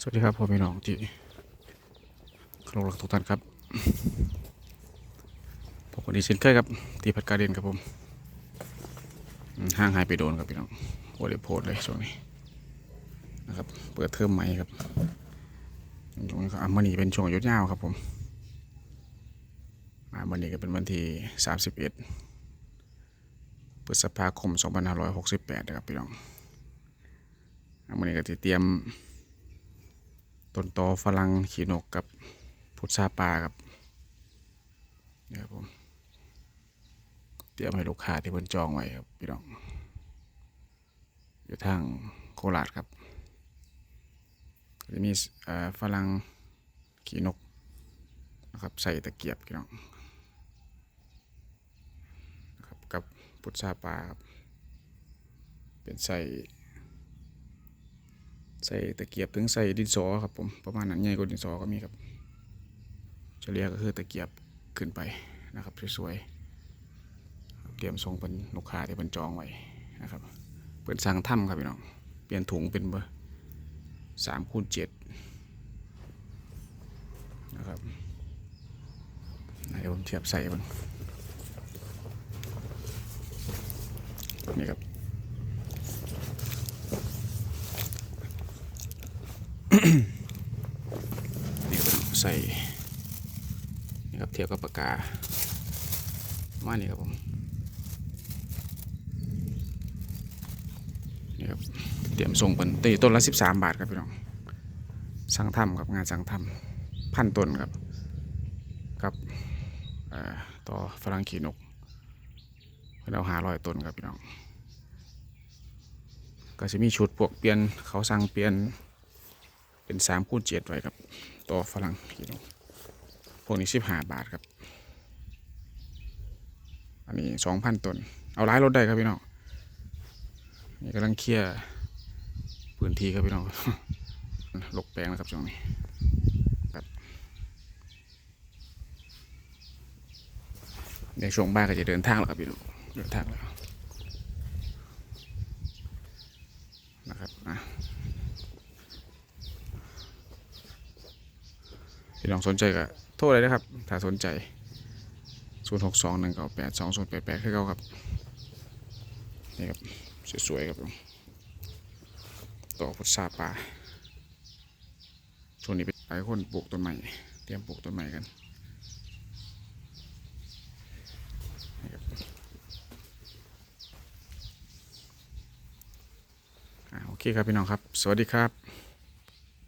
สวัสดีครับพ่อพี่น้องที่เคารพรักทุกท่านครับผมคนนี้เช่นเคยครับตีพัดการเรียนครับผมห่างหายไปโดนครับพี่น้องโอเดโพดเลยช่วงนี้นะครับเปิดเทอมใหม่ครับช่วงนี้ก็อะมันนี่เป็นช่วงยุดยาวครับผมอ่ามันนี่ก็เป็นวันที่สามสิบเอ็ดพฤษภาคมสองพันห้าร้อยหกสิบแปดนะครับพี่น้องอามันนี่ก็จะเตรียม ต้นตอฝรั่งขีนกกับพุทราปลาครับเนี่ครับผมเตรียมให้ลูกค้าที่เพิ่นจองไว้ครับพี่น้องอยู่ทางโคราชครับจะมีฝรั่งขีนกนะครับใส่ตะเกียบพี่น้องนะครับกับพุทราปลาครับเป็นใส่ ใส่ตะเกียบถึงใส่ดินสอครับผมประมาณนั้นใหญ่กว่าดินสอก็มีครับเฉลี่ยก็คือตะเกียบขึ้นไปนะครับสวยๆเตรียมส่งเป็นลูกค้าที่เป็นจองไว้นะครับเปิดสั่งถ้ำครับพี่น้องเปลี่ยนถุงเป็นเบอร์สามคูณเจ็ดนะครับเดี๋ยวผมเทียบใส่มันนี่ครับ นี่ครับใส่นี่ครับเทียบกับปากกามานี่ครับผมนี่ครับเตรียมส่งเป็นตีต้นละสิบสามบาทครับพี่น้องสั่งทำครับงานสั่งทำพันต้นครับกับต่อฝรั่งขีนกเราหาร้อยต้นครับพี่น้องก็จะมีชุดพวกเปลี่ยนเขาสั่งเปลี่ยน เป็นสามคูณเจ็ดไว้ครับตัวฝรั่งพี่น้องพวกนี้สิบห้าบาทครับ อันนี้สองพันต้น เอาร้ายรถได้ครับพี่น้องนี่กำลังเคลียร์พื้นที่ครับพี่น้องลกแปลงนะครับช่วงนี้ครับในช่วงบ่ายก็จะเดินทางแล้วครับพี่น้องเดินทางแล้วนะครับอะ พี่น้องสนใจก็โทรเลยนะครับ ถ้าสนใจ 0 6 2 1 9 8 2 0 8 8คือเขาครับ นี่ครับ สวยๆครับผมต่อพุทราป่าช่วงนี้เป็นหลายคนปลูกต้นใหม่เตรียมปลูกต้นใหม่กันโอเคครับพี่น้องครับ สวัสดีครับ